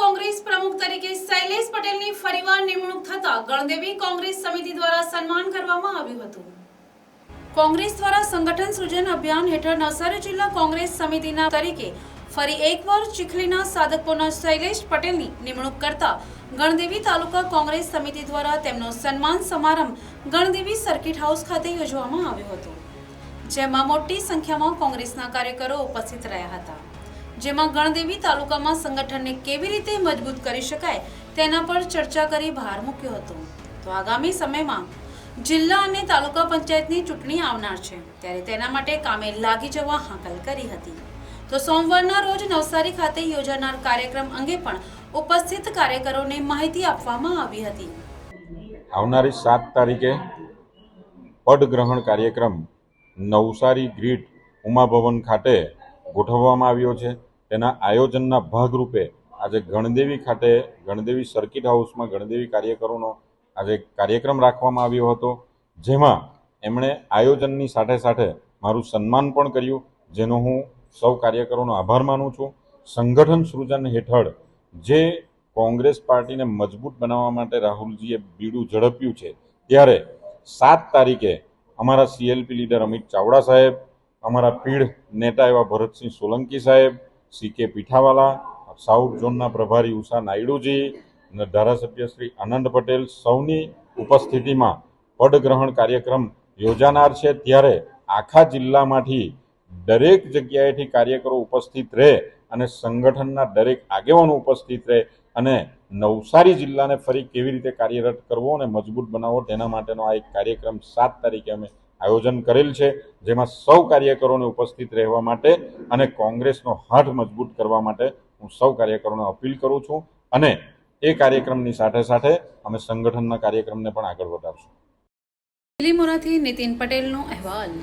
કોંગ્રેસ પ્રમુખ તરીકે શૈલેષ પટેલની ફરીવાર નિમણૂક થતા ગણદેવી કોંગ્રેસ સમિતિ દ્વારા સન્માન કરવામાં આવ્યું હતું. કોંગ્રેસ દ્વારા સંગઠન સૃજન અભિયાન હેઠળ નવસારી જિલ્લા કોંગ્રેસ સમિતિના તરીકે ફરી એકવાર ચીખલીના સાધકોના શૈલેષ પટેલની નિમણૂક કરતા ગણદેવી તાલુકા કોંગ્રેસ સમિતિ દ્વારા તેમનો સન્માન સમારંભ ગણદેવી સર્કિટ હાઉસ ખાતે યોજવામાં આવ્યો હતો, જેમાં મોટી સંખ્યામાં કોંગ્રેસના કાર્યકરો ઉપસ્થિત રહ્યા હતા. જેમાં ગણદેવી તાલુકામાં સંગઠનને કેવી રીતે મજબૂત કરી શકાય તેના પર ચર્ચા કરી ભાર મૂક્યો હતો. તો આગામી સમયમાં જિલ્લા અને તાલુકા પંચાયતની ચૂંટણી આવનાર છે, ત્યારે તેના માટે કામે લાગી જવા હાકલ કરી હતી. તો સોમવારના રોજ નવસારી ખાતે યોજાનાર કાર્યક્રમ અંગે પણ ઉપસ્થિત કાર્યકરોને માહિતી આપવામાં આવી હતી. આવનારી સાત તારીખે પદગ્રહણ કાર્યક્રમ નવસારી ગ્રીડ ઉમાભવન ખાતે ગોઠવવામાં આવ્યો છે. તેના આયોજનના ભાગરૂપે આજે ગણદેવી ખાતે ગણદેવી સર્કિટ હાઉસમાં ગણદેવી કાર્યકરોનો આજે કાર્યક્રમ રાખવામાં આવ્યો હતો, જેમાં એમણે આયોજનની સાથે સાથે મારું સન્માન પણ કર્યું, જેનો હું સૌ કાર્યકરોનો આભાર માનું છું. સંગઠન સૃજન હેઠળ જે કોંગ્રેસ પાર્ટીને મજબૂત બનાવવા માટે રાહુલજીએ બીડું ઝડપ્યું છે, ત્યારે સાત તારીખે અમારા સીએલપી લીડર અમિત ચાવડા સાહેબ, અમારા પીઢ નેતા એવા ભરતસિંહ સોલંકી સાહેબ સી કે પીઠાવાલા, સાઉથ ઝોનના પ્રભારી ઉષા નાયડુજી અને ધારાસભ્ય શ્રી આનંદ પટેલ સૌની ઉપસ્થિતિમાં પદગ્રહણ કાર્યક્રમ યોજાનાર છે. ત્યારે આખા જિલ્લામાંથી દરેક જગ્યાએથી કાર્યકરો ઉપસ્થિત રહે અને સંગઠનના દરેક આગેવાનો ઉપસ્થિત રહે અને નવસારી જિલ્લાને ફરી કેવી રીતે કાર્યરત કરવો અને મજબૂત બનાવવો તેના માટેનો આ એક કાર્યક્રમ સાત તારીખે અમે આયોજન કરેલ છે, જેમાં સૌ કાર્યકરોને ઉપસ્થિત રહેવા માટે અને કોંગ્રેસનો હાથ મજબૂત કરવા માટે હું સૌ કાર્યકરોને અપીલ કરું છું અને એ કાર્યક્રમની સાથે સાથે અમે સંગઠનના કાર્યક્રમને પણ આગળ વધારશું. લીમોરાથી નીતિન પટેલનો અહેવાલ.